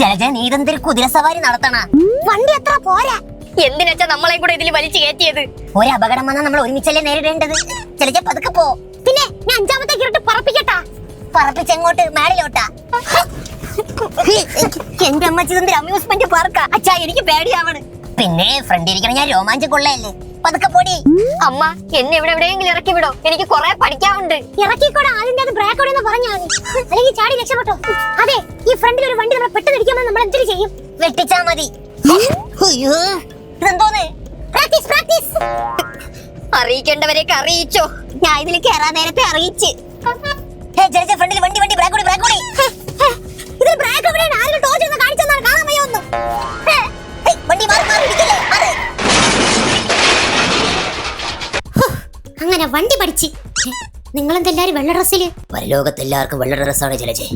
ജലജ നീ ഇതെന്തൊരു കുതിര സവാരി നടത്തണ? വണ്ടി അത്ര പോരാ? എന്തിനാച്ചാ നമ്മളെ കൂടെ ഇതിൽ വലിച്ചു കയറ്റിയത്? ഒരു അപകടം വന്നാൽ നമ്മൾ ഒരുമിച്ചല്ലേ നേരിടേണ്ടത്? ജലജ പതുക്കെ പോ. പിന്നെ ഞാൻ അഞ്ചാമത്തെ കിരട്ട് പറപ്പിക്കട്ടാ? പറപ്പിച്ചെങ്ങോട്ട്? മേളിലോട്ടാ. എന്റെ അമ്മച്ചി അമ്യൂസ്മെന്റ് പാർക്കാ അച്ഛാ എനിക്ക് പേടിയാവണ്. പിന്നെ ഫ്രണ്ട് ഇരിക്കണ ഞാൻ രോമാഞ്ചം കൊള്ളയല്ലേ? പതുക്കെ പൊടി. അമ്മ എന്നെ ഇവിടെ എവിടെയെങ്കിലും ഇറക്കി വിടോ. എനിക്ക് കുറെ പഠിക്കാനുണ്ട്. ഇറക്കിക്കൂടെ ആദ്യം അത് ബ്രേക്ക് ഓടെന്ന് പറഞ്ഞാൽ മതി. അല്ലെങ്കിൽ ചാടി രക്ഷപ്പെട്ടോ. അതെ ഈ ഫ്രണ്ടിൽ ഒരു വണ്ടി നമ്മൾ പെട്ടെന്ന് ഇടിക്കുമ്പോൾ നമ്മൾ എന്തിനു ചെയ്യും? വെട്ടിച്ചാ മതി. അയ്യോ ഇതെന്തോന്ന്? പ്രാക്ടീസ് പ്രാക്ടീസ് അറിയിക്കേണ്ടവരെയൊക്കെ അറിയിച്ചോ? ഞാൻ ഇതിൽ കേറാൻ നേരത്തെ അറിയിച്ച്. ഹേ, ജലജ ഫ്രണ്ടിൽ വണ്ടി വണ്ടി ബ്രേക്ക് കൂടി ബ്രേക്ക് കൂടി ഇതിൽ ബ്രേക്ക് എവിടെയാണ് ആരെങ്കിലും ടോർച്ച് ഒന്ന് കാണിച്ചു തന്നാൽ കാണാൻ വയ്യ ഒന്ന്. ഹേ, വണ്ടി മാറി മാറി ഇടിക്കല്ലേ അങ്ങനെ വണ്ടി പഠിച്ച്. നിങ്ങളെന്തെല്ലാരും വെള്ള ഡ്രസ്സിൽ? പരലോകത്തെല്ലാവർക്കും വെള്ള ഡ്രസ്സാണ് ജലജെ.